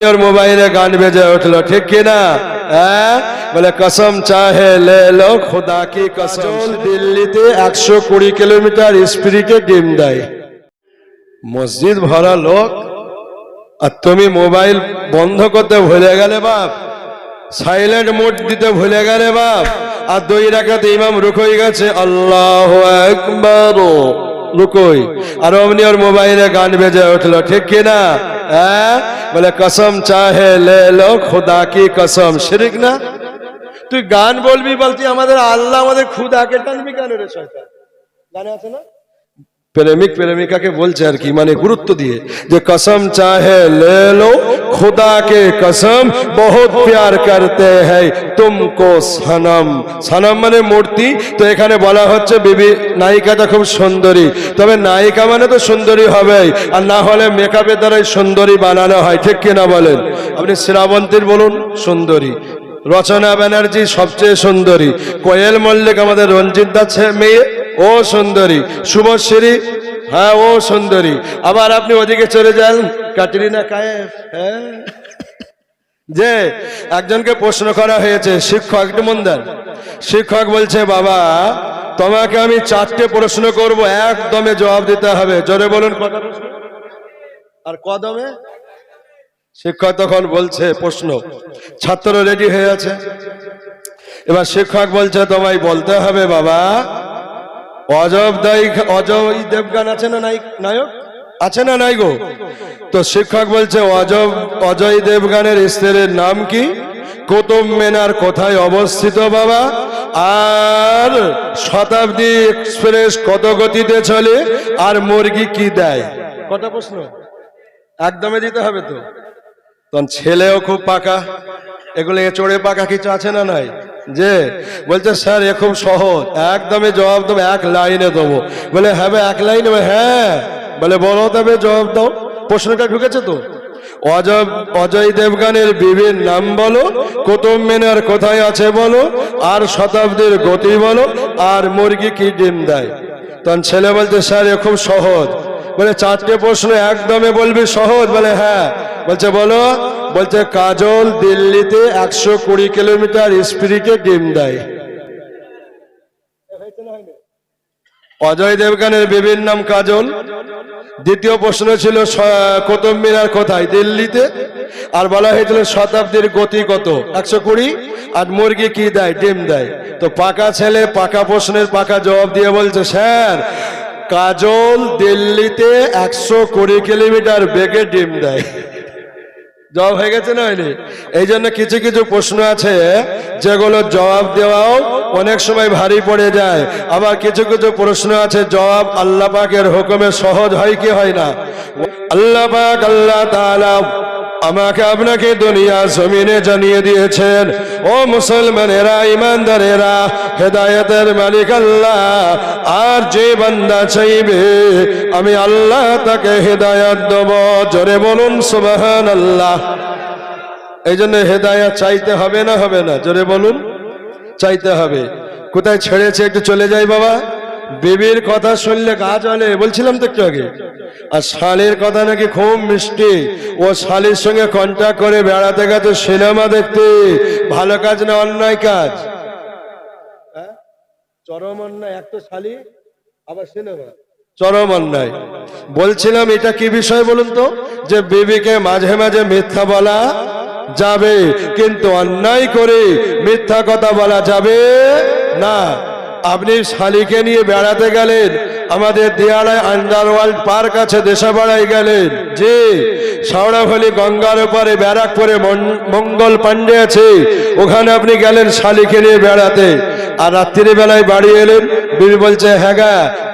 ওর মোবাইলে গান বেজে উঠল ঠিক কিনা হ্যাঁ বলে কসম চাহে লে লো খোদা কি কসম দিল্লিতে একশো কুড়ি কিলোমিটার স্পিডে ডিম দেয় মসজিদ ভরা লোক আর তুমি মোবাইল বন্ধ করতে ভুলে গেলে বাপ সাইলেন্ট মোড দিতে ভুলে গেলে বাপ আর দুই রাখাতে ইমাম রুকই গেছে আল্লাহ একবার রুকই আর অমনি ওর মোবাইলে গান বেজে উঠল ঠিক কিনা হ্যাঁ বলে, কসম চাহে লে লো খুদা কি কসম। শিরিক না? তুই গান বলবি বলতি, আমাদের আল্লাহ আমাদের খুদাকে টানবি কেন রে শয়তান? গানে আছে না? প্রেমিক প্রেমিকাকে বলছে আর কি মানে গুরুত্ব দিয়ে যে কসম চাহে লে লো খুদা কে কসম বহুত প্যার করতে হ্যাঁ তুমকো সনম। সনম মানে মূর্তি, তো এখানে বলা হচ্ছে বিবি নায়িকাটা খুব সুন্দরী। তবে নায়িকা মানে তো সুন্দরী হবেই, আর না হলে মেকআপের দ্বারাই সুন্দরী বানানো হয়, ঠিক কিনা বলেন? আপনি শ্রাবন্তীর বলুন, সুন্দরী। রচনা ব্যানার্জি সবচেয়ে সুন্দরী। কোয়েল মল্লিক আমাদের রঞ্জিত দাস মেয়ে ও সুন্দরী, শুভশ্রী। হ্যাঁ ও সুন্দরী। আবার আপনি ওদিকে চলে যান। ক্যাটরিনা কায়েফ হ্যাঁ? যে, একজনকে প্রশ্ন করা হয়েছে, শিক্ষক মন দেন শিক্ষক বলছে, বাবা, তোমাকে আমি চারটে প্রশ্ন করব, একদমে জবাব দিতে হবে। জোরে বলুন কথা আর কদমে? শিক্ষক তখন বলছে, প্রশ্ন। ছাত্র রেডি হয়ে আছে। এবার শিক্ষক বলছে, তোমায় বলতে হবে, বাবা অজব দায়ী অজয় দেবগান আছে না নায়ক নায়ক? আছে না নাই গো? তো শিক্ষক বলছে, অজব, অজয় দেবগানের স্ত্রীর নাম কি? কুতুব মেনার কোথায় অবস্থিত বাবা? আর শতাব্দী এক্সপ্রেস কত গতিতে চলে? আর মুরগি কি দেয়? কত প্রশ্ন? একদমে দিতে হবে তো। তখন ছেলেও খুব পাকা। এগুলো এ চড়ে পাকা কিছু আছে না নাই? যে বলছে, স্যার, এ খুব সহজ। একদমই জবাব দেবো, এক লাইনে দেবো। বলে হ্যাঁ এক লাইনে হ্যাঁ। বলে, বলো তবে জবাব দাও। প্রশ্নটা ঢুকেছে তো। অজয় অজয় দেবগানের বিবির নাম বলো, কুতুব মিনার কোথায় আছে বলো, আর শতাব্দীর গতি বলো, আর মুরগি কি ডিম দেয়? তখন ছেলে বলছে, স্যার, এ খুব সহজ। বলে, চারটে প্রশ্ন একদমে বলবি সহজ? বলে হ্যাঁ। বলছে, বলো। বলছে, কাজল দিল্লিতে একশো কুড়ি কিলোমিটার স্পিডে ডিম দেয়। অজয় দেবগানের বিবির নাম কাজল। দ্বিতীয় প্রশ্ন ছিল কুতুব মিনার কোথায়? দিল্লিতে? আর বলা হয়েছিল, শতাব্দীর গতি কত? একশো কুড়ি? আর মুরগি কি দেয়? ডিম দেয়। তো পাকা ছেলে পাকা প্রশ্নের পাকা জবাব দিয়ে বলছে, স্যার, কাজল দিল্লিতে একশো কুড়ি কিলোমিটার বেগে ডিম দেয়। জবাব হয়ে গেছে না হয়নি? এই জন্য কিছু কিছু প্রশ্ন আছে, যেগুলো জবাব দেওয়াও অনেক সময় ভারী পড়ে যায়। আবার কিছু কিছু প্রশ্ন আছে, জবাব আল্লাহ পাকের হুকুমে সহজ হয় কি হয় না? আল্লাহ পাক আল্লাহ তাআলা আমাকে আপনাকে দুনিয়া জমিনে জানিয়ে দিয়েছেন, ও মুসলমানেরা, ইমানদারেরা, হেদায়তের মালিক আল্লাহ, আর যে বান্দা চাইবে, আমি আল্লাহ তাকে হেদায়ত দেব। জোরে বলুন সুবহান আল্লাহ এই জন্য হেদায়ত চাইতে হবে না হবে না। জোরে বলুন, চাইতে হবে। কোথায় ছেড়েছে, একটু চলে যাই বাবা। বিবির কথা শুনলে গা চলে বলছিলাম তো একটু আগে। আর শালের কথা নাকি খুব মিষ্টি। ও শালির সঙ্গে কন্ট্যাক্ট করে বেড়াতে গেছে সিনেমা দেখতে। ভালো কাজ না অন্যায় কাজ? হ্যাঁ? চরম অন্যায়, এক তো শালি, আবার সিনেমা। চরম অন্যায়। বলছিলাম, এটা কি বিষয় বলুন তো? যে বিবিকে মাঝে মাঝে মিথ্যা বলা যাবে, কিন্তু অন্যায় করে মিথ্যা কথা বলা যাবে না। আপনি শালিকে নিয়ে বেড়াতে গেলেন, আমাদের দিয়াড়ায় আন্ডারওয়ার্ল্ড পার্ক আছে, দেশাপাড়ায় গেলেন। যে শাওড়াফলি গঙ্গার উপরে ব্যারাকপুরে মঙ্গল পান্ডে আছে, ওখানে আপনি গেলেন শালিকে নিয়ে বেড়াতে। আর রাত্রির বেলায় বাড়ি এলেন, বিবি বলছে হ্যাঁ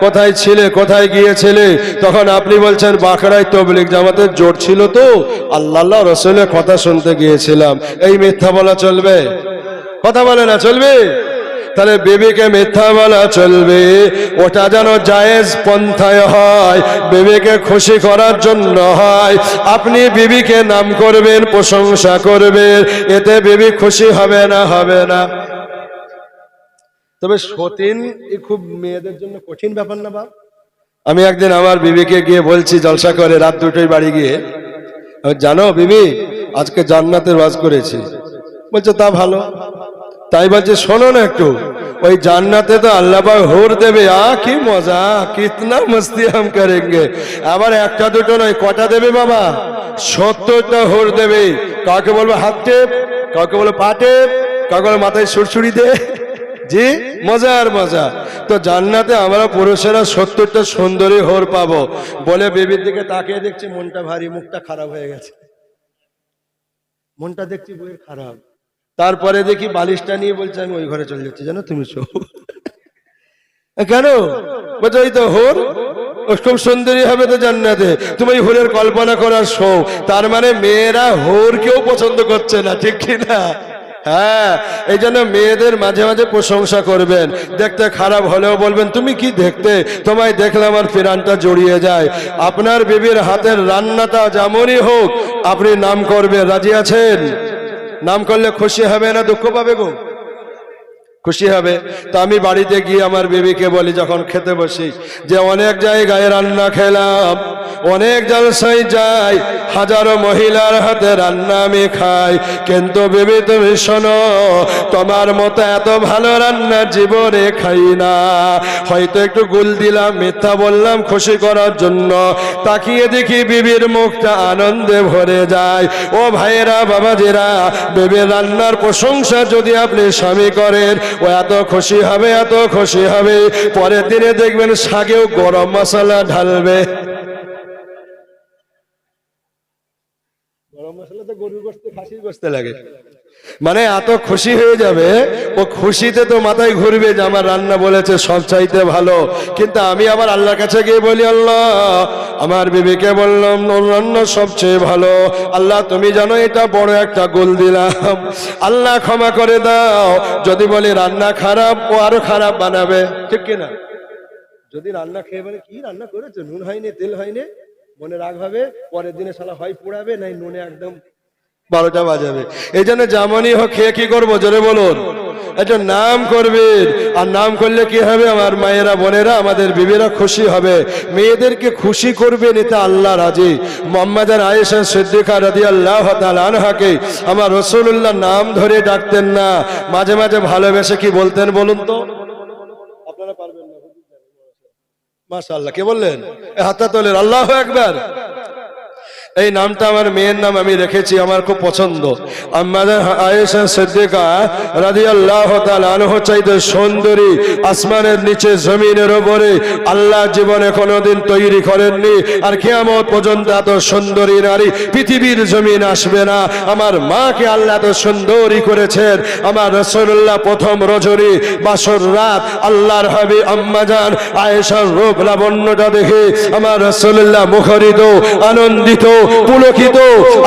কোথায় ছিলে, কোথায় গিয়েছিলে? তখন আপনি বলছেন, বাঁকড়ায় তবলিক জামাতের জোর ছিল তো আল্লাহ রসুলের কথা শুনতে গিয়েছিলাম। এই মিথ্যা বলা চলবে? কথা বলে না, চলবে? তাহলে বেবিকে মিথ্যা বলা চলবে। ওটা যেন জায়েজ পন্থায় হয় বেবিকে খুশি করার জন্য হয়। আপনি বিবিকে নাম করবেন প্রশংসা করবেন এতে বেবি খুশি হবে না হবে না। তবে সতীন এ খুব মেয়েদের জন্য কঠিন ব্যাপার না বাপ আমি একদিন আমার বিবিকে গিয়ে বলছি জলসা করে রাত দুটোই বাড়ি গিয়ে। জানো বিবি আজকে জান্নাতের বাজ করেছি। বলছে তা ভালো। তাই বলছে, শোনো না একটু, ওই জান্নাতে তো আল্লাহ পাক হোর দেবে, আ, কি মজা, কিতনা মস্তি হাম করেঙ্গে। আবার একটা দুটো নয়, কটা দেবে বাবা? সত্তরটা হোর দেবে। কাউকে বলবে হাত টেপ, কাউকে বলব পা টেপ, কাউকে বলব মাথায় সুরসুরি দে। জি, মজা আর মজা। তো জান্নাতে আমরা পুরুষেরা সত্তরটা সুন্দরী হোর পাবো। বলে বেবির দিকে তাকিয়ে দেখছি, মনটা ভারী, মুখটা খারাপ হয়ে গেছে। মনটা দেখছি বইয়ের খারাপ। তারপরে দেখি বালিশটা নিয়ে বলছে, আমি ওই ঘরে চলে যাচ্ছি, জানো, তুমি শো। কেন? বলছে, ওই তো হোর খুব সুন্দরী হবে তো জান্নাতে। তুমি হোরের কল্পনা করার শো। তার মানে মেয়েরা হোর কেউ পছন্দ করছে না, ঠিক কি না? হ্যাঁ এই জন্য মেয়েদের মাঝে মাঝে প্রশংসা করবেন। দেখতে খারাপ হলেও বলবেন, তুমি কি দেখতে? তোমায় দেখলে আমার ফিরানটা জড়িয়ে যায়। আপনার বিবির হাতের রান্নাটা যেমনই হোক, আপনি নাম করবেন। রাজি আছেন? নাম করলে খুশি হবে না দুঃখ পাবে গো? খুশি হবে। তা আমি বাড়িতে গিয়ে আমার বেবিকে বলি, যখন খেতে বসি, যে অনেক জায়গায় রান্না খেলাম। অনেক জলসাই যাই, হাজারো মহিলার হাতে রান্না আমি খাই। কিন্তু বেবি তুমি শোনো, তোমার মতো এত ভালো রান্না জীবনে খাই না। হয়তো একটু গুল দিলাম, মিথ্যা বললাম খুশি করার জন্য। তাকিয়ে দেখি বিবির মুখটা আনন্দে ভরে যায়। ও ভাইয়েরা, বাবাজিরা বেবির রান্নার প্রশংসা যদি আপনি স্বামী করেন, ও এত খুশি হবে, এত খুশি হবে। পরের দিনে দেখবেন শাকেও গরম মশলা ঢালবে গরম মশলা তো গরুর গোস্তে লাগে। মানে এত খুশি হয়ে যাবে, ও খুশিতে তো মাথায় ঘুরবে যে আমার রান্না বলেছে, সব চাইতে ভালো। কিন্তু আমি আবার আল্লাহর কাছে গিয়ে বলি, আল্লাহ, আমার বিবিকে বললাম রান্না সবচেয়ে ভালো। আল্লাহ, তুমি জানো এটা বড় একটা গোল দিলাম। আল্লাহ, ক্ষমা করে দাও। যদি বলি রান্না খারাপ, ও আরও খারাপ বানাবে। ঠিক কিনা যদি রান্না খেয়ে বলে, কি রান্না করেছ? নুন হয়নি, তেল হয়নি? মনে রাগ হবে, পরের দিনে শালা হয় পোড়াবে, নাই নুনে একদম বারোটা বাজাবে। এই জন্য যেমনই হোক, খেয়ে কি করব? জোরে বলুন। একটা নাম করবেন। আর নাম করলে কি হবে? আমার মায়েরা, বোনেরা, আমাদের বিবিরা খুশি হবে। মেয়েদেরকে খুশি করবেন এটা আল্লাহ রাজি। মোহাম্মদের আয়েশা সিদ্দিকা রাদি আল্লাহ আনহাকে আমার রসুল্লাহ নাম ধরে ডাকতেন না। মাঝে মাঝে ভালোবেসে কি বলতেন বলুন তো? আপনারা পারবেন না। মাশাআল্লাহ, কে বললেন? এ হাতটা তোলেন আল্লাহ একবার এই নামটা আমার মেয়ের নাম আমি রেখেছি, আমার খুব পছন্দ। আমাদের আয়েশা সিদ্দিকা রাদিয়াল্লাহু তাআলা আনহু চাইতে সুন্দরী, আসমানের নিচে, জমিনের উপরে। আল্লাহ জীবনে কোনোদিন তৈরি করেননি, আর কিয়ামত পর্যন্ত এত সুন্দরী নারী পৃথিবীর জমিন আসবে না। আমার মাকে আল্লাহ এত সুন্দরী করেছেন। আমার রাসূলুল্লাহ প্রথম রজনী, বাসর রাত আল্লাহর হাবি আম্মাজান আয়েশার রূপ লাবণ্যটা দেখে আমার রাসূলুল্লাহ মুখরিত, আনন্দিত পুলকিত।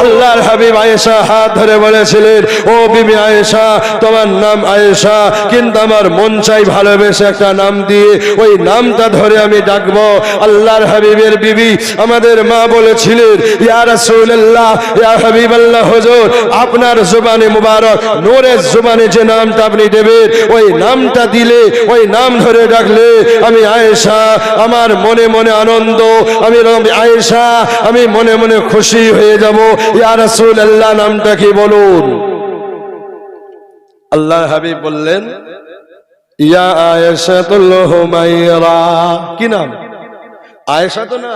আল্লাহর হাবিব আয়েশা হাত ধরে বলেছিলেন, ও বিবি আয়েশা, তোমার নাম আয়েশা, কিন্তু আমার মন চাই ভালোবেসে একটা নাম দিয়ে, ওই নামটা ধরে আমি ডাকবো। আল্লাহর হাবিবের বিবি আমাদের মা বলেছিলেন, ইয়া রাসূলুল্লাহ, ইয়া হাবিবাল্লাহ, হুজুর, আপনার জুবানে মুবারক, নূরের জুবানে যে নামটা আপনি দেবেন, ওই নামটা দিলে, ওই নাম ধরে ডাকলে, আমি আয়েশা, আমার মনে মনে আনন্দ, আমি আয়েশা, আমি মনে মনে খুশি হয়ে যাব। ইয়া রাসূলুল্লাহ, নামটা কি বলুন? আল্লাহ হাবিব বললেন, ইয়া আয়েশাতুল হুমায়রা। কি নাম? আয়েশা তো না।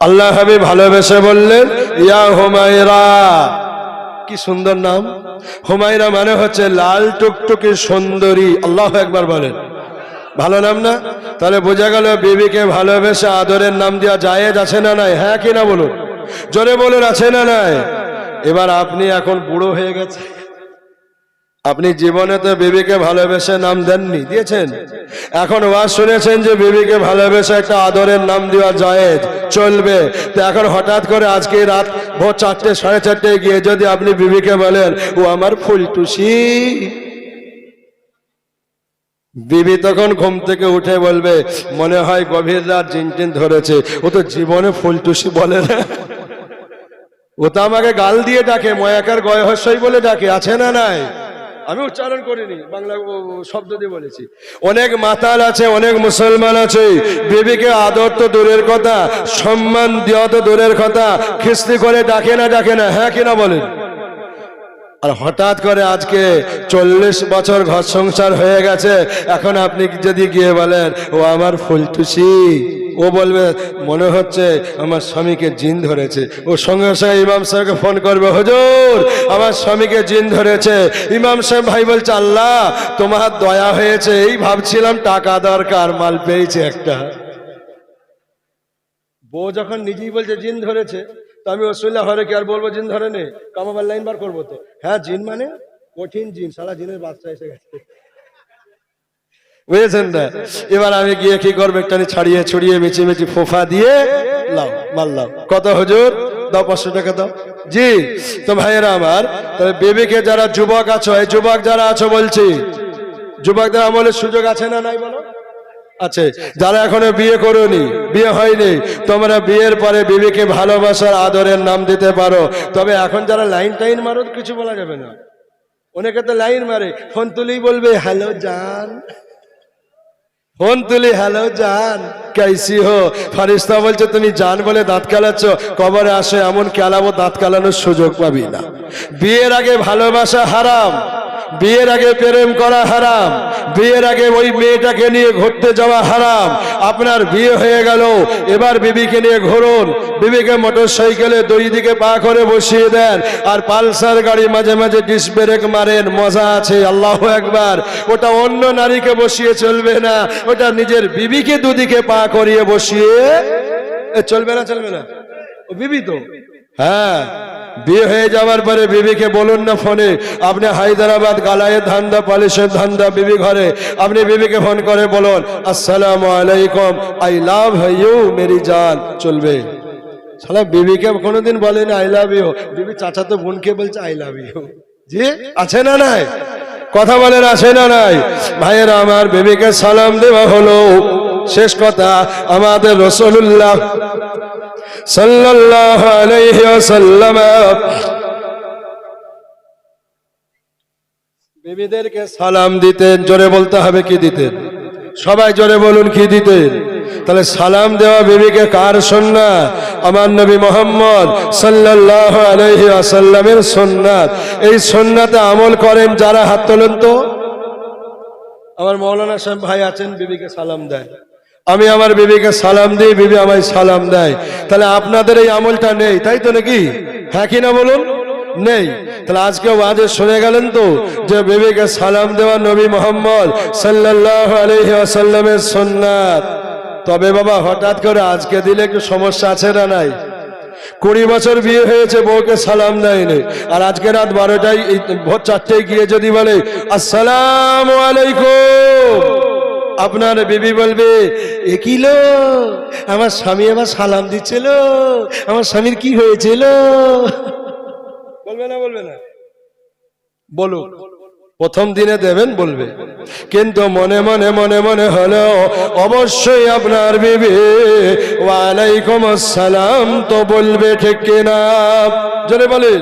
আল্লাহ হাবিব ভালোবেসে বললেন, ইয়া হুমায়রা। কি সুন্দর নাম। হুমায়রা মানে হচ্ছে লাল টুকটুকি সুন্দরী। আল্লাহ একবার বলেন। ভালো নাম না? তাহলে বোঝা গেল বিবিকে ভালোবেসে আদরের নাম দেওয়া জায়েজ আছে না নাই? হ্যাঁ কি না বলুন? জোরে বলুন, আছে না নাই? এবার আপনি এখন বুড়ো হয়ে গেছে আপনি জীবনে তো বিবিকে ভালোবেসে নাম দেননি, দিয়েছেন। এখন ওয়াজ শুনেছেন যে বিবিকে ভালোবেসে একটা আদরের নাম দেওয়া জায়েজ, চলবে। তো এখন হঠাৎ করে আজকে রাত ভোর চারটে, সাড়ে চারটে গিয়ে যদি আপনি বিবিকে বলেন, ও আমার ফুলটুসি। বিবি তখন ঘুম থেকে উঠে বলবে, মনে হয় গভীর রাত জিনটিন ধরেছে। ও তো জীবনে ফুলটুসি বলে না। ও তো আমাকে গাল দিয়ে ডাকে ময়াকার গয়হস্যই বলে ডাকে আছে না নাই? আমি উচ্চারণ করিনি বাংলা শব্দ দিয়ে বলেছি। অনেক মাতাল আছে অনেক মুসলমান আছে বেবিকে আদর তো দূরের কথা সম্মান দেওয়া তো দূরের কথা খিস্তি করে ডাকে না ডাকে না হ্যাঁ কিনা বলেন? আর হঠাৎ করে আজকে চল্লিশ বছর ঘর সংসার হয়ে গেছে। এখন আপনি যদি গিয়ে বলেন, ও আমার ফুলটুসি। ও বলবে, মনে হচ্ছে আমার স্বামীকে জিন ধরেছে। ও সঙ্গে সঙ্গে ইমাম সাহেবকে ফোন করবে, হজুর, আমার স্বামীকে জিন ধরেছে। ইমাম সাহেব ভাই বলছে, আল্লাহ, তোমার দয়া হয়েছে। এই ভাবছিলাম টাকা দরকার, মাল পেয়েছে একটা। বউ যখন নিজেই বলছে, জিন ধরেছে। তো আমি ওসুল্লাহ হরে কি আর বলব, জিন ধরে নে। কামাবার লাইন বার করব তো। হ্যাঁ জিন মানে কঠিন জিন, সারা জিনের বাচ্চা এসে গেছে। বুঝেছেন না? এবার আমি গিয়ে কি করব, একটানি ছাড়িয়ে ছড়িয়ে মেচি মেচি ফোফা দিয়ে লাও মারলাম কত হুজুর? দাও পাঁচশো টাকা দাও। জি, তো ভাইয়েরা আমার তবে বেবিকে যারা যুবক আছো, এই যুবক যারা আছো বলছি, যুবকদের আমলের সুযোগ আছে না নাই বলো? আছে। যারা এখনও বিয়ে করোনি বিয়ে হয়নি তোমরা বিয়ের পরে বিবিকে ভালোবাসার আদরের নাম দিতে পারো। তবে এখন যারা লাইন টাইন মারো কিছু বলা যাবে না। অনেকে তো লাইন মারে ফোন তুলেই বলবে হ্যালো জান। ফোন তুলি হ্যালো জান কেসি হো? ফারিস্তা বলছে তুমি জান বলে দাঁত কালাচ্ছ কবরে আসে এমন কেলাবো দাঁত কালানোর সুযোগ পাবি না। বিয়ের আগে ভালোবাসা হারাম। বিয়ের আগে প্রেম করা হারাম। বিয়ের আগে ওই মেয়েটাকে নিয়ে ঘুরতে যাওয়া হারাম। আপনার বিয়ে হয়ে গেল, এবার বিবিকে নিয়ে ঘুরুন। বিবিকে মোটর সাইকেলে দুই দিকে পা করে বসিয়ে দেন। আর পালসার গাড়ি মাঝে মাঝে ডিস ব্রেক মারেন, মজা আছে, আল্লাহ একবার ওটা অন্য নারীকে বসিয়ে চলবে না, ওটা নিজের বিবিকে দুদিকে পা করিয়ে বসিয়ে চলবে না চলবে না। বিবি তো। হ্যাঁ বিয়ে হয়ে যাওয়ার পরে বিবিকে বলুন না ফোনে, আপনি হায়দ্রাবাদ গালায়ের ধান্দা, পালিশের ধান্দা, বিবি ঘরে, আপনি বিবিকে ফোন করে বলুন, আসসালামু আলাইকুম আই লাভ ইউ মেরি জান। চলবে। সালা বিবিকে কোনোদিন বলেনি আই লাভ ইউ বিবি চাচা তো বোনকে বলছে আই লাভ ইউ জি? আছে না নাই? কথা বলেন আছে না নাই? ভাইয়েরা, আমার বিবিকে সালাম দেওয়া হলো। শেষ কথা, আমাদের রসুল্লাহ সাল্লাল্লাহু আলাইহি ওয়াসাল্লাম। বিবিদেরকে সালাম দিতেন, জোরে বলতে হবে কি দিতেন? সবাই জোরে বলুন কি দিতেন? তাহলে সালাম দেওয়া বিবিকে কার সন্না? আমার নবী মোহাম্মদ সাল্লাল্লাহু আলাইহি ওয়াসাল্লামের সুন্নাত এই সুন্নাতে আমল করেন যারা হাত তোলেন তো? আমার মৌলানা সাহেব ভাই আছেন, বিবিকে সালাম দেয় আমি আমার বিবিকে সালাম দিই, বিবি আমায় সালাম দেয়। তাহলে আপনাদের এই আমলটা নেই, তাই তো নাকি? হ্যাঁ কি না বলুন? নেই। তাহলে আজকে ওয়াজে শুনে গেলেন তো যে বিবিকে সালাম দেওয়া নবী মোহাম্মদ সাল্লাল্লাহু আলাইহি ওয়াসাল্লামের সুন্নাত। তবে বাবা, হঠাৎ করে আজকে দিলে একটু সমস্যা আছে না নাই? কুড়ি বছর বিয়ে হয়েছে, বউকে সালাম দেয়নি। আর আজকে রাত বারোটায় ভোর চারটায় গিয়ে যদি বলে, আসসালাম আলাইকুম। আপনার বেবি বলবে এ কিলো আমার স্বামী আমার সালাম দিচ্ছিল আমার স্বামীর কি হয়েছিল বলবে না বলবে না। বলো প্রথম দিনে দেবেন বলবে। কিন্তু মনে মনে মনে মনে হলো অবশ্যই আপনার বিবি ওয়ালাইকুম আসসালাম তো বলবে ঠিক কিনা। জোরে বলেন।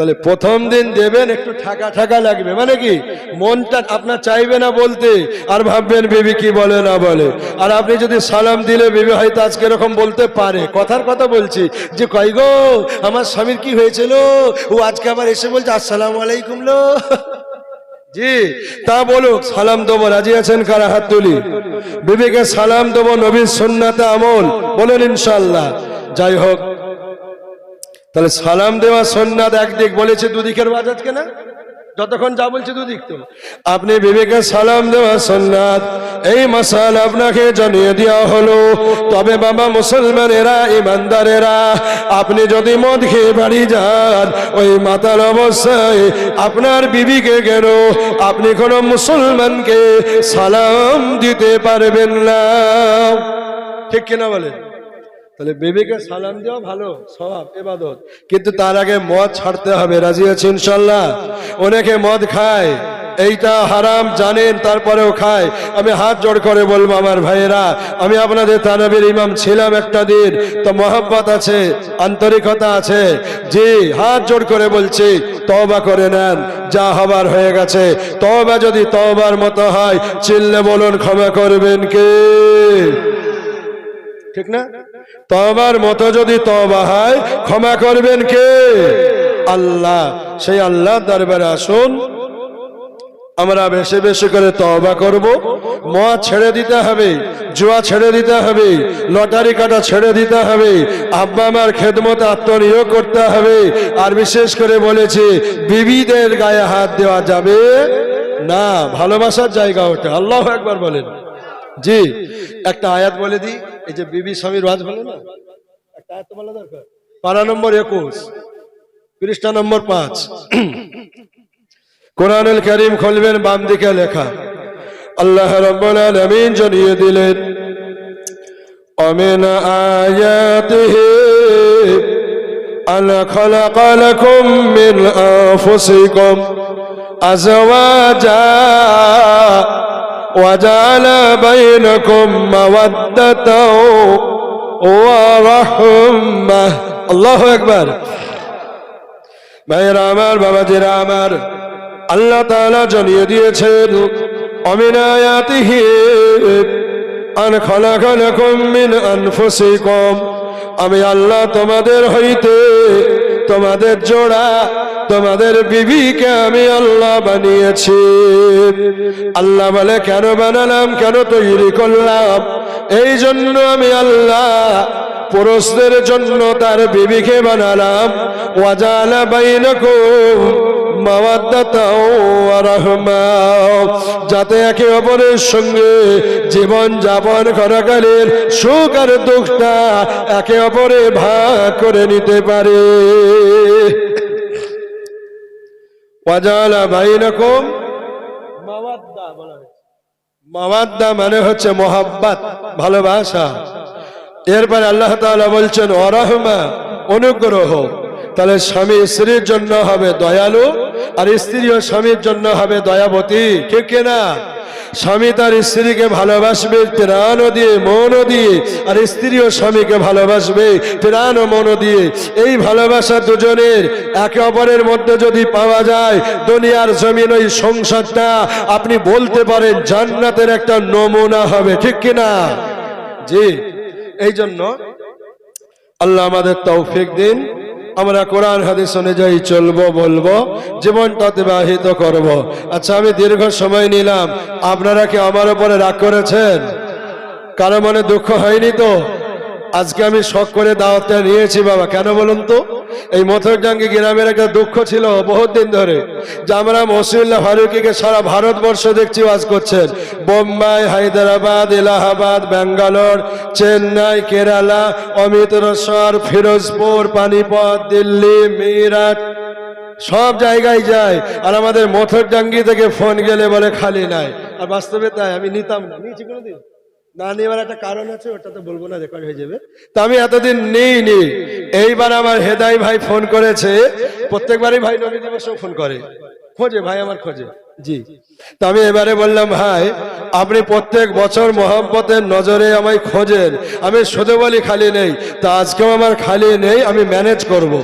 তাহলে প্রথম দিন দেবেন, একটু ঠাকা ঠাকা লাগবে। মানে কি? মনটা আপনার চাইবে না বলতে, আর ভাববেন, বিবি কি বলে, না বলে? আর আপনি যদি সালাম দিলে, বিবি, হয়তো আজকে এরকম বলতে পারে? কথার কথা বলছি যে, কই গো, আমার স্বামীর কি হয়েছিল? ও আজকে আবার এসে বলছে, আসসালামু আলাইকুম লো। জি, তা বলুক, সালাম দেবো, রাজি আছেন কারা হাত তুলি? বিবিকে সালাম দেবো, নবীর সন্নাতে আমল, বলেন ইনশাল্লাহ যাই হোক তাহলে সালাম দেওয়া সন্ন্যাদ একদিক বলেছে দুদিকের ওয়াজ আজকে না যতক্ষণ যা বলছে দুদিক তো। আপনি বিবেকে সালাম দেওয়া সন্ন্যাদ, এই মশাল আপনাকে জানিয়ে দেওয়া হলো, তবে বাবা মুসলমানেরা, ইমানদারেরা, আপনি যদি মদ খেয়ে বাড়ি যান, ওই মাতার অবস্থায় আপনার বিবিকে গেল আপনি কোনো মুসলমানকে সালাম দিতে পারবেন না। ঠিক কিনা বলেন? তাহলে বেবিকে সালাম দেওয়া ভালো সব এবাদত কিন্তু তার আগে মদ ছাড়তে হবে, রাজি আছে ইনশাল্লাহ অনেকে মদ খায়, এইটা হারাম, জানেন, তারপরেও খায়। আমি হাত জোড় করে বলব আমার ভাইয়েরা, আমি আপনাদের তানবীর ইমাম ছিলাম একটা দিন, তো মহব্বত আছে, আন্তরিকতা আছে। জি, হাত জোড় করে বলছি তবা করে নেন, যা হবার হয়ে গেছে। তওবা যদি তওবার মতো হয়, চিল্লে বলুন, ক্ষমা করবেন কে? ঠিক না? তবার মতো যদি তবা হয়, ক্ষমা করবেন কে? আল্লাহ। সেই আল্লাহ দরবারে আসুন। আমরা বেশি বেশি করে তওবা করব। মদ ছেড়ে দিতে হবে, জুয়া ছেড়ে দিতে হবে, লটারি কাটা ছেড়ে দিতে হবে, আব্বা আমার খেদমত আত্মনিয়োগ করতে হবে। আর বিশেষ করে বলেছে, বিবিদের গায়ে হাত দেওয়া যাবে না। ভালোবাসার জায়গা ওটা আল্লাহ একবার বলেন। জি একটা আয়াত বলে দিই এই যে বিবি স্বামীর রাজ বলে না? একটা আয়াত বলা দরকার। পারা নম্বর একুশ পৃষ্ঠা নম্বর পাঁচ। কোরআনুল করিম খুলবেন বাম দিকে লেখা আল্লাহ রব্বুল আলামিন জানিয়ে দিলেন আমিন আয়াতিহি আন খালাকা লাকুম মিন আনফুসিকুম আজওয়াজা وجعل بينكم مودة ورحمة الله أكبر ভাইয়েরা আমার বাবাজিরা আমার আল্লাহ তাআলা জানিয়ে দিয়েছেন অমিনায়াতিহি আন খলাকালাকুম মিন আনফুসিকুম আমি আল্লাহ তোমাদের হইতে তোমাদের জোড়া তোমাদের বিবিকে আমি আল্লাহ বানিয়েছি। আল্লাহ বলে, কেন বানালাম? কেন তৈরি করলাম? এই জন্য আমি আল্লাহ পুরুষদের জন্য তার বিবিকে বানালাম। ওয়াজালা বাইনাকুম যাতে একে অপরের সঙ্গে জীবন যাপন করাকালীন সুখ আর দুঃখটা একে অপরে ভাগ করে নিতে পারে। ওয়াজালা বাইনাকুম মাওয়াদ্দা বলা হয়েছে। মাওয়াদ্দা মানে হচ্ছে মোহাব্বত ভালোবাসা। এরপরে আল্লাহ তাআলা বলছেন অরহমা অনুগ্রহ। তাহলে স্বামী স্ত্রীর জন্য হবে দয়ালু আর স্ত্রী ও স্বামীর জন্য হবে দয়াবতী। ঠিক কিনা স্বামী তার স্ত্রীকে ভালোবাসবে প্রাণ দিয়ে মন দিয়ে, আর স্ত্রীও স্বামীকে ভালোবাসবে প্রাণ ও মন দিয়ে। এই ভালোবাসা দুজনের একে অপরের মধ্যে যদি পাওয়া যায়, দুনিয়ার জমিন ওই সংসারটা আপনি বলতে পারেন জান্নাতের একটা নমুনা হবে, ঠিক কিনা জি এই জন্য আল্লাহ আমাদের তৌফিক দিন। আমরা কোরআন হাদিস অনুযায়ী চলবো, বলব, জীবনটা অতিবাহিত করব। আচ্ছা আমি দীর্ঘ সময় নিলাম। আপনারা কি আমার উপরে রাগ করেছেন? কারও মনে দুঃখ হয়নি তো? আজকে আমি শখ করে দাওয়াতটা নিয়েছি বাবা। কেন বলুন তো? এই মথরডাঙ্গি গ্রামের একটা দুঃখ ছিল বহুত দিন ধরে। যে আমরা মসিউল্লাহ ফারুকিকে সারা ভারতবর্ষ দেখছি ওয়াজ করছেন। বোম্বাই, হায়দ্রাবাদ, এলাহাবাদ, ব্যাঙ্গালোর, চেন্নাই, কেরালা, অমৃতসর, ফিরোজপুর, পানিপথ, দিল্লি, মিরাট, সব জায়গায় যায়। আর আমাদের মথরডাঙ্গি থেকে ফোন গেলে বলে খালি নাই। আর বাস্তবে তাই, আমি নিতাম না। না নেওয়ার একটা কারণ আছে, ওটা তো বলব না রেকর্ড হয়ে যাবে। তা আমি এতদিন নিইনি। এইবার আমার হেদাই ভাই ফোন করেছে, প্রত্যেকবারই ভাই নবী দিবসেও ফোন করে। খোঁজে, ভাই আমার খোঁজে। জি। তা আমি এবারে বললাম, ভাই, আপনি প্রত্যেক বছর মোহাম্মতের নজরে আমায় খোঁজেন। আমি শুধু বলি খালি নেই, তা আজকেও আমার খালি নেই, আমি ম্যানেজ করব।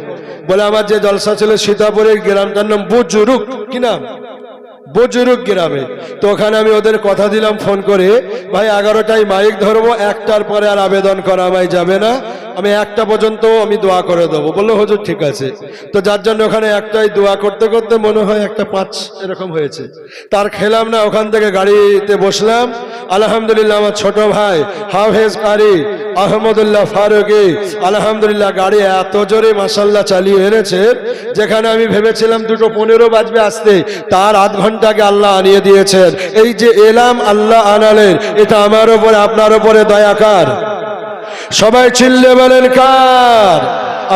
বলে আমার যে জলসা ছিল সীতাপুরের গ্রামটার নাম বুজুরুক। কি নাম? বুজুরুক গ্রামে। তো ওখানে আমি ওদের কথা দিলাম ফোন করে, ভাই, এগারোটায় মাইক ধরবো, একটার পরে আর আবেদন করা আমায় যাবে না। আমি একটা পর্যন্ত আমি দোয়া করে দেবো। বলল, হুজুর, ঠিক আছে। তো যার জন্য ওখানে একটাই দোয়া করতে করতে মনে হয় একটা পাঁচ এরকম হয়েছে। তার খেলাম না, ওখান থেকে গাড়িতে বসলাম। আলহামদুলিল্লাহ, আমার ছোট ভাই, হাফেজ কারি আহমদুল্লাহ ফারুকি, আলহামদুলিল্লাহ গাড়ি এত জোরে মাসাল্লাহ চালিয়ে এনেছে, যেখানে আমি ভেবেছিলাম দুটো পনেরো বাজবে আসতে, তার আধ ঘন্টাকে আল্লাহ আনিয়ে দিয়েছেন। এই যে এলাম আল্লাহ আনালেন, এটা আমার ওপরে আপনার ওপরে দয়াকার সবাই চিল্লে বলেন কার?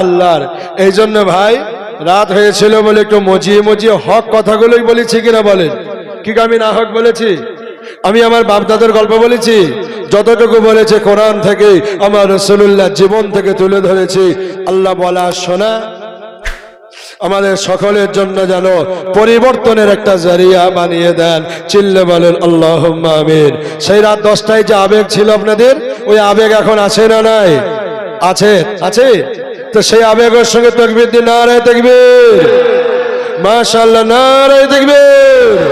আল্লাহর। এই জন্য ভাই, রাত হয়েছিল বলে একটু মজিয়ে মজিয়ে হক কথাগুলোই বলেছি কিনা বলেন? কি আমি না হক বলেছি? আমি আমার বাপদাদার গল্প বলেছি? যতটুকু বলেছে কোরআন থেকে আমার রসুল্লাহ জীবন থেকে তুলে ধরেছি। আল্লাহ বলা, শোনা। আমাদের সকলের জন্য যেন পরিবর্তনের একটা জারিয়া বানিয়ে দেন। চিল্লে বলেন আল্লাহ আমিন। সেই রাত দশটায় যে আবেগ ছিল আপনাদের, ওই আবেগ এখন আছে না নাই? আছে আছে। তো সেই আবেগের সঙ্গে তকবির দিন না রায় তকবির। মাশাল্লাহ না রায় তকবির।